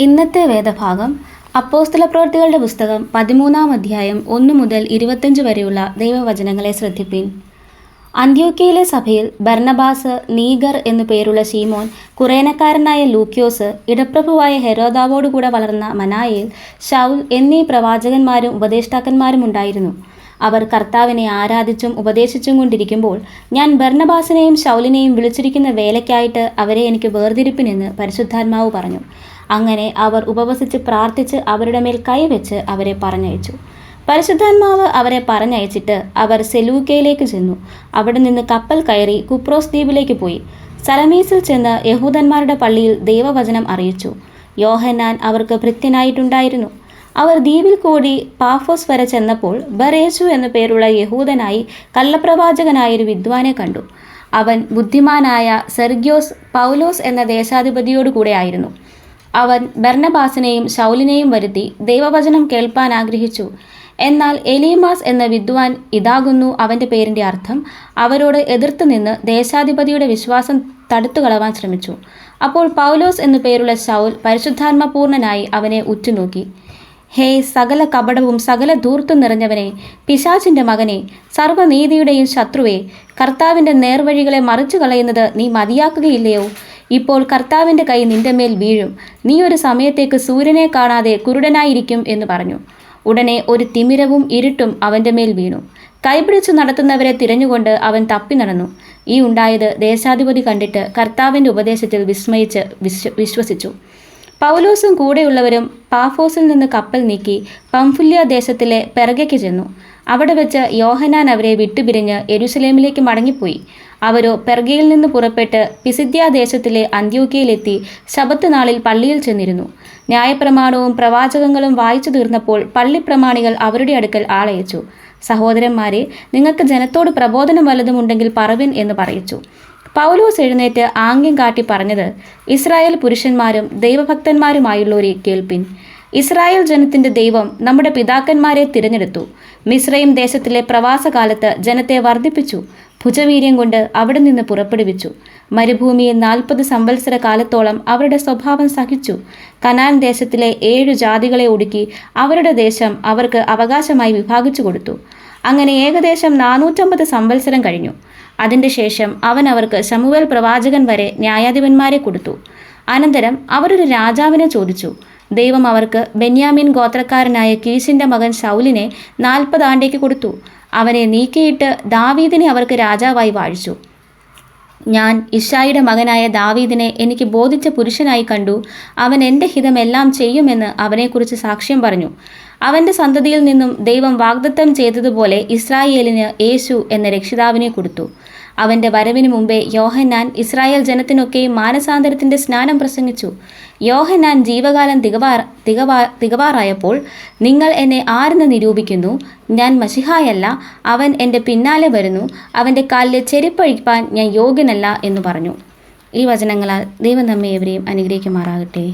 ഇന്നത്തെ വേദഭാഗം അപ്പോസ്തല പ്രവൃത്തികളുടെ പുസ്തകം പതിമൂന്നാം അധ്യായം ഒന്ന് മുതൽ ഇരുപത്തഞ്ച് വരെയുള്ള ദൈവവചനങ്ങളെ ശ്രദ്ധിപ്പിൻ. അന്ത്യോക്കയിലെ സഭയിൽ ബർണബാസ് നീഗർ എന്നു പേരുള്ള ശീമോൻ കുറേനക്കാരനായ ലൂക്യോസ് ഇടപ്രഭുവായ ഹെരോദാവോടുകൂടെ വളർന്ന മനായേൽ ഷൗൽ എന്നീ പ്രവാചകന്മാരും ഉപദേഷ്ടാക്കന്മാരും ഉണ്ടായിരുന്നു. അവർ കർത്താവിനെ ആരാധിച്ചും ഉപദേശിച്ചും കൊണ്ടിരിക്കുമ്പോൾ ഞാൻ ബർണബാസിനെയും ഷൗലിനെയും വിളിച്ചിരിക്കുന്ന വേലയ്ക്കായിട്ട് അവരെ എനിക്ക് വേർതിരിപ്പിനെന്ന് പരിശുദ്ധാത്മാവ് പറഞ്ഞു. അങ്ങനെ അവർ ഉപവസിച്ച് പ്രാർത്ഥിച്ച് അവരുടെ മേൽ കൈവച്ച് അവരെ പറഞ്ഞയച്ചു. പരിശുദ്ധാത്മാവ് അവരെ പറഞ്ഞയച്ചിട്ട് അവർ സെലൂക്കയിലേക്ക് ചെന്നു. അവിടെ നിന്ന് കപ്പൽ കയറി കുപ്രോസ് ദ്വീപിലേക്ക് പോയി. സലമീസിൽ ചെന്ന് യഹൂദന്മാരുടെ പള്ളിയിൽ ദൈവവചനം അറിയിച്ചു. യോഹന്നാൻ അവർക്ക് ഭൃത്യനായിട്ടുണ്ടായിരുന്നു. അവർ ദ്വീപിൽ കൂടി പാഫോസ് വരെ ചെന്നപ്പോൾ ബറേശു എന്നു പേരുള്ള യഹൂദനായി കള്ളപ്രവാചകനായൊരു വിദ്വാനെ കണ്ടു. അവൻ ബുദ്ധിമാനായ സെർഗ്യോസ് പൗലോസ് എന്ന ദേശാധിപതിയോടു കൂടെ ആയിരുന്നു. അവൻ ബർണബാസിനെയും ശൗലിനെയും വരുത്തി ദൈവവചനം കേൾപ്പാൻ ആഗ്രഹിച്ചു. എന്നാൽ എലീമാസ് എന്ന വിദ്വാൻ ഇതാകുന്നു അവന്റെ പേരിന്റെ അർത്ഥം. അവരോട് എതിർത്ത് നിന്ന് ദേശാധിപതിയുടെ വിശ്വാസം തടുത്തു കളവാൻ ശ്രമിച്ചു. അപ്പോൾ പൗലോസ് എന്നു പേരുള്ള ശൗൽ പരിശുദ്ധാത്മപൂർണനായി അവനെ ഉറ്റുനോക്കി. ഹേ സകല കപടവും സകല ധൂർത്തും നിറഞ്ഞവനെ പിശാചിന്റെ മകനെ സർവനീതിയുടെയും ശത്രുവേ കർത്താവിന്റെ നേർവഴികളെ മറിച്ചു കളയുന്നത് നീ മതിയാക്കുകയില്ലയോ? ഇപ്പോൾ കർത്താവിന്റെ കൈ നിന്റെ മേൽ വീഴും. നീ ഒരു സമയത്തേക്ക് സൂര്യനെ കാണാതെ കുരുടനായിരിക്കും എന്ന് പറഞ്ഞു. ഉടനെ ഒരു തിമിരവും ഇരുട്ടും അവന്റെ മേൽ വീണു. കൈപിടിച്ചു നടത്തുന്നവരെ തിരഞ്ഞുകൊണ്ട് അവൻ തപ്പി നടന്നു. ഈ ഉണ്ടായത് ദേശാധിപതി കണ്ടിട്ട് കർത്താവിന്റെ ഉപദേശത്തിൽ വിസ്മയിച്ച് വിശ്വ വിശ്വസിച്ചു. പൗലോസും കൂടെയുള്ളവരും പാഫോസിൽ നിന്ന് കപ്പൽ നീക്കി പംഫുല്യ ദേശത്തിലെ പെറകയ്ക്ക് ചെന്നു. അവിടെ വെച്ച് യോഹനാൻ അവരെ വിട്ടുപിരിഞ്ഞ് എരുസലേമിലേക്ക് മടങ്ങിപ്പോയി. അവരോ പെർഗയിൽ നിന്ന് പുറപ്പെട്ട് പിസിദ്യാദേശത്തിലെ അന്ത്യോക്കയിലെത്തി ശബത്ത് നാളിൽ പള്ളിയിൽ ചെന്നിരുന്നു. ന്യായപ്രമാണവും പ്രവാചകങ്ങളും വായിച്ചു തീർന്നപ്പോൾ പള്ളിപ്രമാണികൾ അവരുടെ അടുക്കൽ ആളയച്ചു. സഹോദരന്മാരെ നിങ്ങൾക്ക് ജനത്തോട് പ്രബോധനം വല്ലതുമുണ്ടെങ്കിൽ പറവിൻ എന്ന് പറയിച്ചു. പൗലോസ് എഴുന്നേറ്റ് ആംഗ്യം കാട്ടി പറഞ്ഞത് ഇസ്രായേൽ പുരുഷന്മാരും ദൈവഭക്തന്മാരുമായുള്ളവരെ കേൾപ്പിൻ. ഇസ്രായേൽ ജനത്തിന്റെ ദൈവം നമ്മുടെ പിതാക്കന്മാരെ തിരഞ്ഞെടുത്തു. മിശ്രയും ദേശത്തിലെ പ്രവാസകാലത്ത് ജനത്തെ വർദ്ധിപ്പിച്ചു ഭുജവീര്യം കൊണ്ട് അവിടെ നിന്ന് പുറപ്പെടുവിച്ചു. മരുഭൂമിയിൽ നാൽപ്പത് സംവത്സര കാലത്തോളം അവരുടെ സ്വഭാവം സഹിച്ചു. കനാൻ ദേശത്തിലെ ഏഴു ജാതികളെ ഒടുക്കി അവരുടെ ദേശം അവർക്ക് അവകാശമായി വിഭാഗിച്ചു കൊടുത്തു. അങ്ങനെ ഏകദേശം നാനൂറ്റമ്പത് സംവത്സരം കഴിഞ്ഞു. അതിന്റെ ശേഷം അവൻ അവർക്ക് ശമുവേൽ പ്രവാചകൻ വരെ ന്യായാധിപന്മാരെ കൊടുത്തു. അനന്തരം അവരൊരു രാജാവിനെ ചോദിച്ചു. ദൈവം അവർക്ക് ബെന്യാമിൻ ഗോത്രക്കാരനായ കീശിന്റെ മകൻ ഷൗലിനെ നാൽപ്പത് ആണ്ടേക്ക് കൊടുത്തു. അവനെ നീക്കിയിട്ട് ദാവീദിനെ അവർക്ക് രാജാവായി വാഴിച്ചു. ഞാൻ ഇഷായിയുടെ മകനായ ദാവീദിനെ എനിക്ക് ബോധിച്ച പുരുഷനായി കണ്ടു. അവൻ എന്റെ ഹിതമെല്ലാം ചെയ്യുമെന്ന് അവനെക്കുറിച്ച് സാക്ഷ്യം പറഞ്ഞു. അവന്റെ സന്തതിയിൽ നിന്നും ദൈവം വാഗ്ദത്തം ചെയ്തതുപോലെ ഇസ്രായേലിന് യേശു എന്ന രക്ഷിതാവിനെ കൊടുത്തു. അവന്റെ വരവിന് മുമ്പേ യോഹന്നാൻ ഇസ്രായേൽ ജനത്തിനൊക്കെയും മാനസാന്തരത്തിന്റെ സ്നാനം പ്രസംഗിച്ചു. യോഹന്നാൻ ജീവകാലം തികവാർ തികവാ തികവാറായപ്പോൾ നിങ്ങൾ എന്നെ ആരെന്ന് നിരൂപിക്കുന്നു? ഞാൻ മഷിഹായല്ല അവൻ എന്റെ പിന്നാലെ വരുന്നു. അവന്റെ കാലിലെ ചെരുപ്പഴിപ്പാൻ ഞാൻ യോഗ്യനല്ല എന്ന് പറഞ്ഞു. ഈ വചനങ്ങളാൽ ദൈവം നമ്മെ എവരെയും അനുഗ്രഹിക്കുമാറാകട്ടെ.